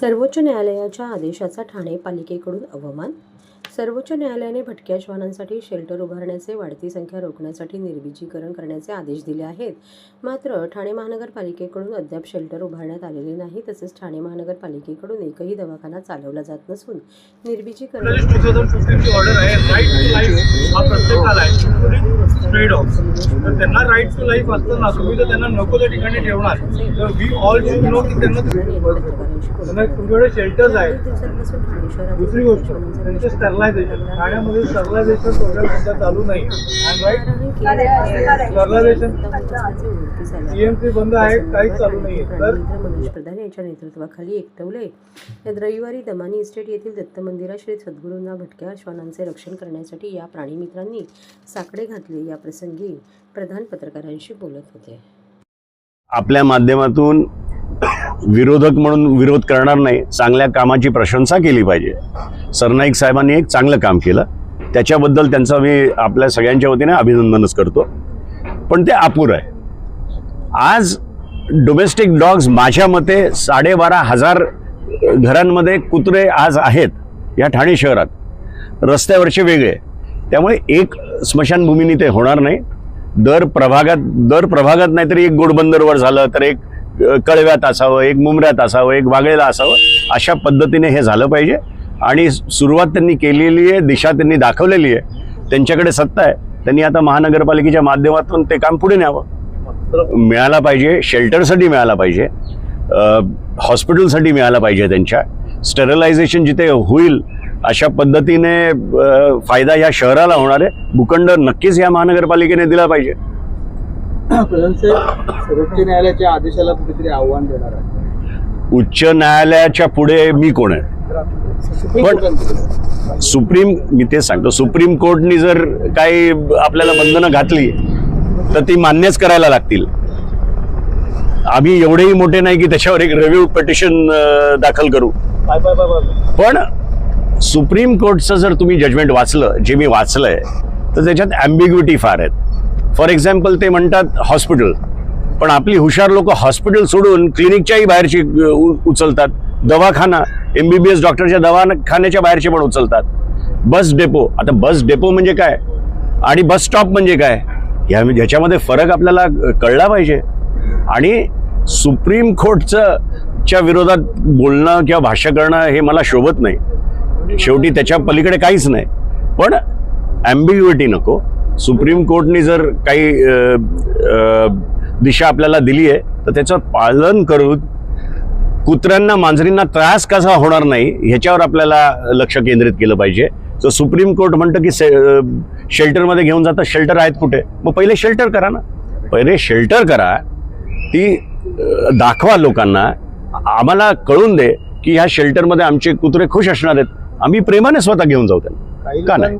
सर्वोच्च न्यायालयाच्या आदेशाचा ठाणे पालिकेकडून अवमान सर्वोच्च न्यायालयाने भटक्या श्वानांसाठी शेल्टर उभारण्याचे वाढती संख्या रोखण्यासाठी निर्बीजीकरण करण्याचे आदेश दिले आहेत. मात्र ठाणे महानगरपालिकेकडून अद्याप शेल्टर उभारण्यात आलेले नाही तसेच ठाणे महानगरपालिकेकडून एकही दवाखाना चालवला जात नसून निर्बीजीकरण टू थाउजंड फिफ्टीनची ऑर्डर आहे राईट टू लाईफ हा प्रत्येकाला आहे. स्ट्रे डॉग्स तर त्यांना राईट टू लाईफ असताना तुम्ही जर त्यांना नको त्या ठिकाणी ठेवणार. तर वी ऑल शुड नो की त्यांना त्यांना तुमच्याकडे शेल्टर्स आहेत. दुसरी गोष्ट त्यांचे स्टरलायझेशन ठाण्यामध्ये स्टरलायझेशन प्रोग्राम सध्या चालू नाही. आणि राईट सीएमसी बंद आहे काहीच चालू नाहीये. तर मनोज प्रधान यांच्या नेतृत्वाखाली एकटवले यात रविवारी दमानी इस्टेट येथील दत्त मंदिरात श्री सद्गुरूंना भटक्या श्वानांचे रक्षण करण्यासाठी या प्राणीमित्रांनी साकडे घातले. या प्रसंगी प्रधान पत्रकारांशी बोलत होते. आपल्या माध्यमातून विरोधक म्हणून विरोध करणार नाही चांगल्या कामाची प्रशंसा केली पाहिजे. सरनाईक साहेबांनी एक चांगलं काम केलं. त्याच्याबद्दल त्यांचं मी आपल्या सगळ्यांच्या वतीने अभिनंदनच करतो. पण ते अपुरं आहे. आज डोमेस्टिक डॉग्स माझ्या मते साडेबारा हजार घरांमध्ये कुत्रे आज आहेत या ठाणे शहरात. रस्त्यावरचे वेगळे. त्यामुळे एक स्मशानभूमीने ते होणार नाही. दर प्रभागात दर प्रभागात नाहीतरी एक गोडबंदरवर झालं तर एक कळव्यात असावं एक मुंबऱ्यात असावं एक वागळेला असावं अशा पद्धतीने हे झालं पाहिजे. आणि सुरुवात त्यांनी केलेली आहे दिशा त्यांनी दाखवलेली आहे. त्यांच्याकडे सत्ता आहे. त्यांनी आता महानगरपालिकेच्या माध्यमातून ते काम पुढे न्यावं. मिळाला पाहिजे शेल्टरसाठी मिळाला पाहिजे हॉस्पिटलसाठी मिळाला पाहिजे त्यांच्या. स्टेरलायझेशन जिथे होईल अशा पद्धतीने फायदा या शहराला होणार आहे. भूखंड नक्कीच या महानगरपालिकेने दिला पाहिजे. प्रधान साहेब सर्वोच्च न्यायालयाच्या आदेशाला कुठेतरी आव्हान देणार आहे. उच्च न्यायालयाच्या पुढे मी कोण आहे? सुप्रीम पण-. सुप्रीम मी तेच सांगतो सुप्रीम कोर्टनी जर काही आपल्याला बंधनं घातली तर ती मान्यच करायला लागतील. आम्ही एवढेही मोठे नाही की त्याच्यावर एक रिव्ह्यू पिटिशन दाखल करू. पण सुप्रीम कोर्टचं जर तुम्ही जजमेंट वाचलं जे मी वाचलंय तर त्याच्यात ॲम्बिग्युटी फार आहेत. फॉर एक्झाम्पल ते म्हणतात हॉस्पिटल पण आपली हुशार लोक हॉस्पिटल सोडून क्लिनिकच्याही बाहेरची उ- उचलतात. दवाखाना एम बी बी एस डॉक्टरच्या दवाखान्याच्या बाहेरचे पण उचलतात. बस डेपो आता बस डेपो म्हणजे काय? आणि बस स्टॉप म्हणजे काय? ह्या ह्याच्यामध्ये फरक आपल्याला कळला पाहिजे. आणि सुप्रीम कोर्टचं च्या विरोधात बोलणं किंवा भाष्य करणं हे मला शोभत नाही. शेवटी त्याच्या पलीकडे काहीच नाही. पण ॲम्बिग्युटी नको. सुप्रीम कोर्टनी जर काही दिशा आपल्याला दिली आहे तर त्याचं पालन करून कुत्र्यांना मांजरींना त्रास कसा होणार नाही ह्याच्यावर आपल्याला लक्ष केंद्रित केलं पाहिजे. तर सुप्रीम कोर्ट म्हणतं की से शेल्टरमध्ये घेऊन जातं शेल्टर आहेत कुठे? मग पहिले शेल्टर करा ना. पहिले शेल्टर करा ती दाखवा लोकांना आम्हाला कळून दे की ह्या शेल्टरमध्ये आमचे कुत्रे खुश असणार आहेत. आम्ही प्रेमाने स्वतः घेऊन जाऊ त्यांना. का नाही?